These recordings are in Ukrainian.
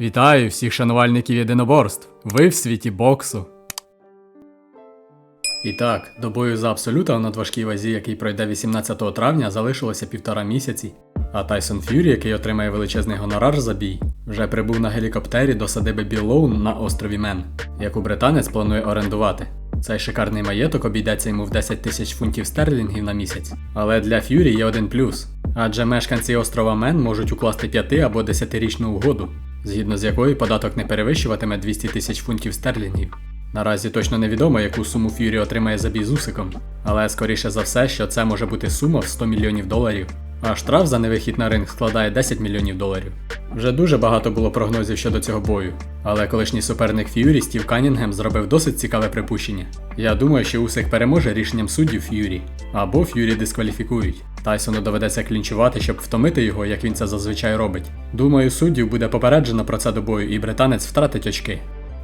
Вітаю всіх шанувальників єдиноборств. Ви в світі боксу. І так, до бою за абсолюта у надважкій вазі, який пройде 18 травня, залишилося півтора місяці. А Тайсон Ф'юрі, який отримає величезний гонорар за бій, вже прибув на гелікоптері до садиби Білоун на острові Мен, яку британець планує орендувати. Цей шикарний маєток обійдеться йому в 10 тисяч фунтів стерлінгів на місяць. Але для Ф'юрі є один плюс. Адже мешканці острова Мен можуть укласти 5 або 10-річну угоду, згідно з якою податок не перевищуватиме 200 тисяч фунтів стерлінгів. Наразі точно невідомо, яку суму Ф'юрі отримає за бій з Усиком, але скоріше за все, що це може бути сума в 100 мільйонів доларів. А штраф за невихід на ринг складає 10 мільйонів доларів. Вже дуже багато було прогнозів щодо цього бою, але колишній суперник Ф'юрі Стів Канінгем зробив досить цікаве припущення. Я думаю, що Усик переможе рішенням суддів Ф'юрі, або Ф'юрі дискваліфікують. Тайсону доведеться клінчувати, щоб втомити його, як він це зазвичай робить. Думаю, суддів буде попереджено про це до бою, і британець втратить очки.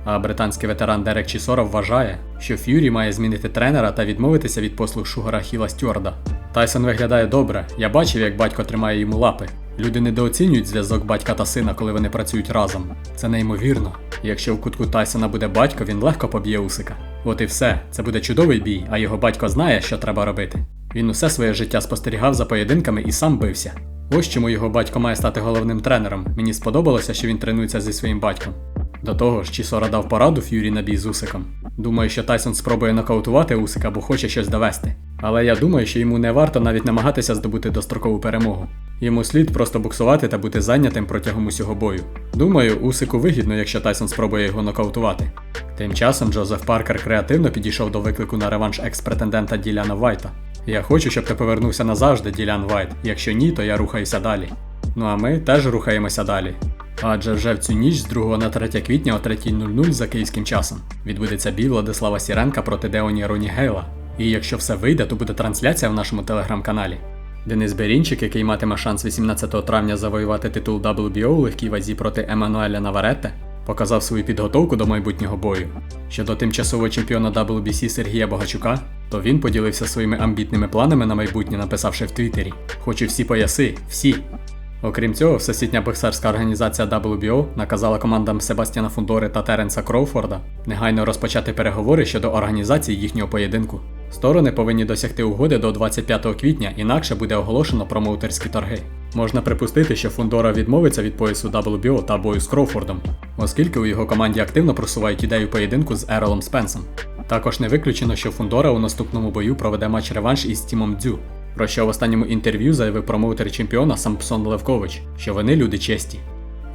А британський ветеран Дерек Чісоров вважає, що Ф'юрі має змінити тренера та відмовитися від послуг Шугара Хіла Стюарда. Тайсон виглядає добре. Я бачив, як батько тримає йому лапи. Люди недооцінюють зв'язок батька та сина, коли вони працюють разом. Це неймовірно. Якщо в кутку Тайсона буде батько, він легко поб'є Усика. От і все. Це буде чудовий бій, а його батько знає, що треба робити. Він усе своє життя спостерігав за поєдинками і сам бився. Ось чому його батько має стати головним тренером. Мені сподобалося, що він тренується зі своїм батьком. До того ж, Чісора дав пораду Ф'юрі на бій з Усиком. Думаю, що Тайсон спробує нокаутувати Усика, бо хоче щось довести. Але я думаю, що йому не варто навіть намагатися здобути дострокову перемогу. Йому слід просто буксувати та бути зайнятим протягом усього бою. Думаю, Усику вигідно, якщо Тайсон спробує його нокаутувати. Тим часом Джозеф Паркер креативно підійшов до виклику на реванш екс-претендента Діляна Вайта. Я хочу, щоб ти повернувся назавжди, Ділян Вайт. Якщо ні, то я рухаюся далі. Ну а ми теж рухаємося далі. Адже вже в цю ніч з 2 на 3 квітня о 3.00 за київським часом відбудеться бій Владислава Сіренка проти Деоні Роні Гейла. І якщо все вийде, то буде трансляція в нашому телеграм-каналі. Денис Берінчик, який матиме шанс 18 травня завоювати титул WBO у легкій вазі проти Еммануеля Наваретте, показав свою підготовку до майбутнього бою. Щодо тимчасового чемпіона WBC Сергія Богачука, то він поділився своїми амбітними планами на майбутнє, написавши в Твіттері: Хочу всі пояси, всі. Окрім цього, всесвітня боксерська організація WBO наказала командам Себастьяна Фундори та Теренса Кроуфорда негайно розпочати переговори щодо організації їхнього поєдинку. Сторони повинні досягти угоди до 25 квітня, інакше буде оголошено промоутерські торги. Можна припустити, що Фундора відмовиться від поясу WBO та бою з Кроуфордом, оскільки у його команді активно просувають ідею поєдинку з Еролом Спенсом. Також не виключено, що Фундора у наступному бою проведе матч реванш із Тімом Дзю, про що в останньому інтерв'ю заявив промоутер чемпіона Сампсон Левкович, що вони люди честі.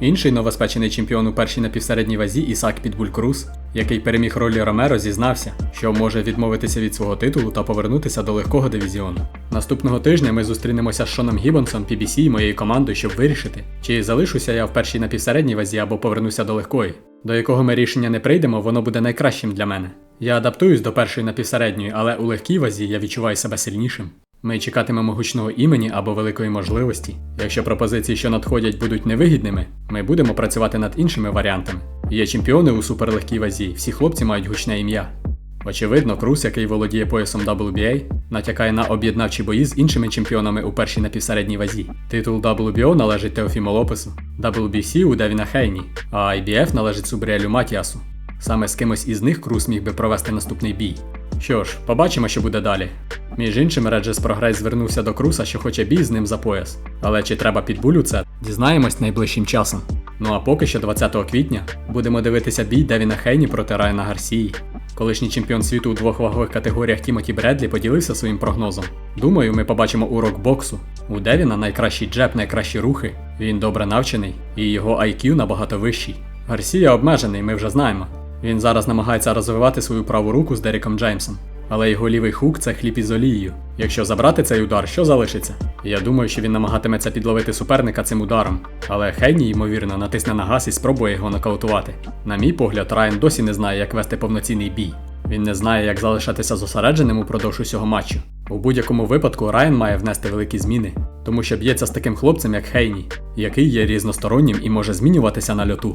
Інший новоспечений чемпіон у першій напівсередній вазі Ісак Підбуль Круз, який переміг ролі Ромеро, зізнався, що може відмовитися від свого титулу та повернутися до легкого дивізіону. Наступного тижня ми зустрінемося з Шоном Гіббонсом, PBC і моєю командою, щоб вирішити, чи залишуся я в першій напівсередній вазі або повернуся до легкої. До якого ми рішення не прийдемо, воно буде найкращим для мене. Я адаптуюсь до першої напівсередньої, але у легкій вазі я відчуваю себе сильнішим. Ми чекатимемо гучного імені або великої можливості. Якщо пропозиції, що надходять, будуть невигідними, ми будемо працювати над іншими варіантами. Є чемпіони у суперлегкій вазі, всі хлопці мають гучне ім'я. Очевидно, Крус, який володіє поясом WBA, натякає на об'єднавчі бої з іншими чемпіонами у першій напівсередній вазі. Титул WBO належить Теофіму Лопесу, WBC у Девіна Хейні, а IBF належить Субріелю Матіасу. Саме з кимось із них Крус міг би провести наступний бій. Що ж, побачимо, що буде далі. Між іншим, Реджес Прогрес звернувся до Круса, що хоче бій з ним за пояс. Але чи треба підбулю це, дізнаємось найближчим часом. Ну а поки що 20 квітня будемо дивитися бій Девіна Хейні проти Райана Гарсії. Колишній чемпіон світу у двох вагових категоріях Тімоті Бредлі поділився своїм прогнозом. Думаю, ми побачимо урок боксу. У Девіна найкращий джеб, найкращі рухи. Він добре навчений, і його IQ набагато вищий. Гарсія обмежений, ми вже знаємо. Він зараз намагається розвивати свою праву руку з Деріком Джеймсом. Але його лівий хук це хліб із олією. Якщо забрати цей удар, що залишиться? Я думаю, що він намагатиметься підловити суперника цим ударом. Але Хейні, ймовірно, натисне на газ і спробує його нокаутувати. На мій погляд, Райан досі не знає, як вести повноцінний бій. Він не знає, як залишатися зосередженим упродовж усього матчу. У будь-якому випадку Райан має внести великі зміни, тому що б'ється з таким хлопцем, як Хейні, який є різностороннім і може змінюватися на льоту.